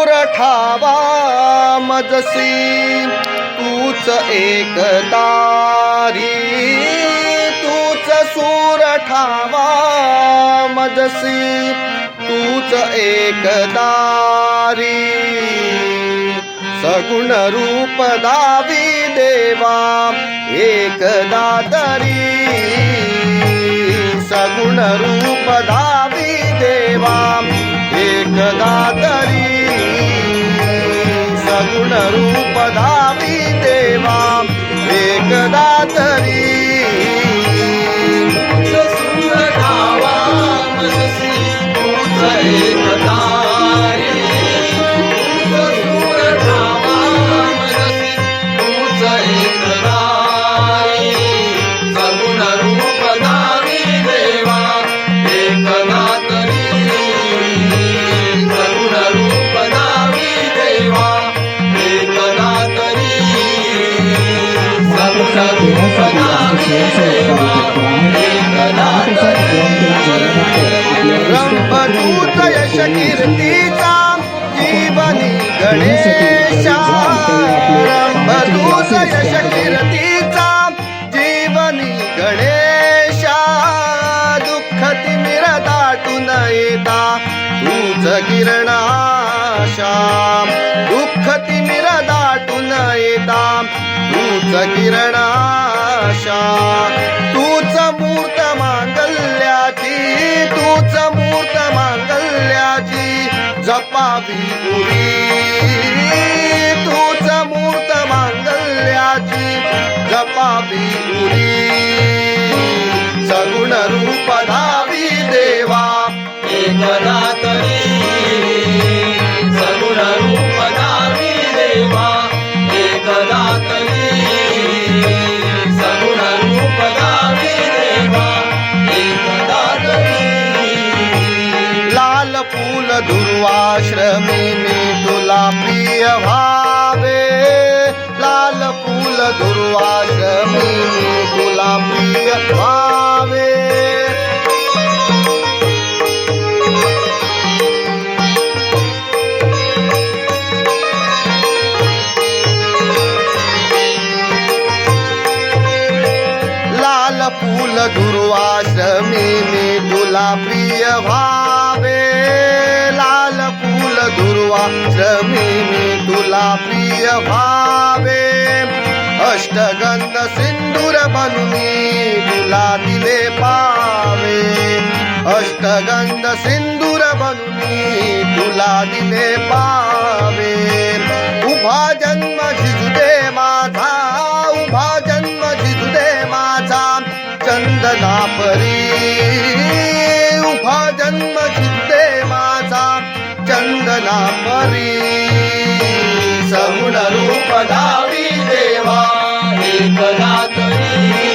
सूर ठावा मजसी तूच एक तारी तूच सूर ठावा मजसी तूच एक दारी सगुण रूप दावी देवा एकदा दादरी सगुण रूप दावी देवा एकदा दादरी सगुण आमचे यश कीर्तीचा जीवनी गणेशा. रंभदूत यश कीर्तीचा जीवनी गणेशा. दुःख तिमिर दाटून येता तूच किरणाशा दुःख तिमिर दाटून येता तूच आशा. तूच मूर्त मांगल्याची तूच मूर्त मांगल्याची जपावी गुरी तूच मूर्त मांगल्याची जपावी गुरी सगुण रूप धावी देवा एकनाथ दुर्वाश्रमी मी तुला प्रिय भावे लाल फूल दुर्वाश्रमी मी तुला दुर्वासमी मी तुला प्रिय भावे। लाल फूल दुर्वासमी मी तुला प्रिय भावे। अष्टगंध सिंदूर बनून तुला दिले पावे। अष्टगंध सिंदूर बनून तुला दिले पावे। परी सगुण रूप दावी देवा एकदा तरी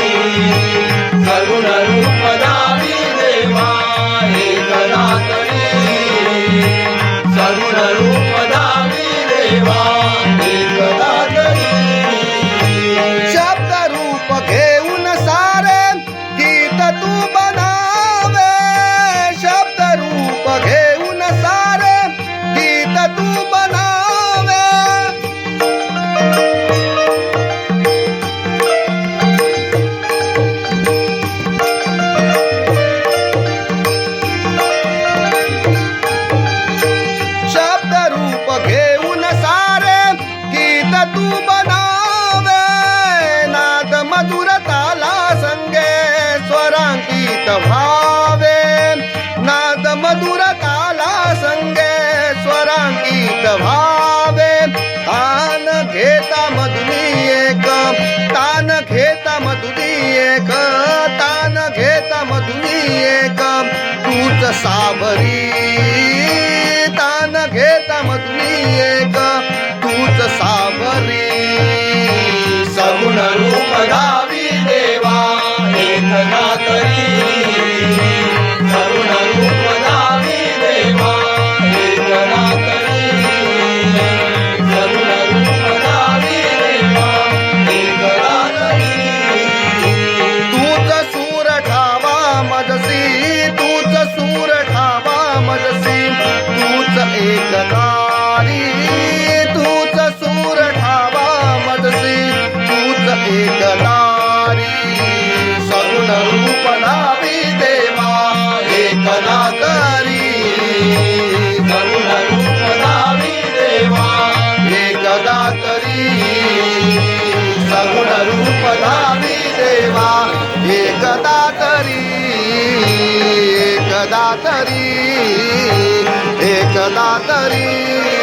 सावरी एकदा तरी एकदा तरी.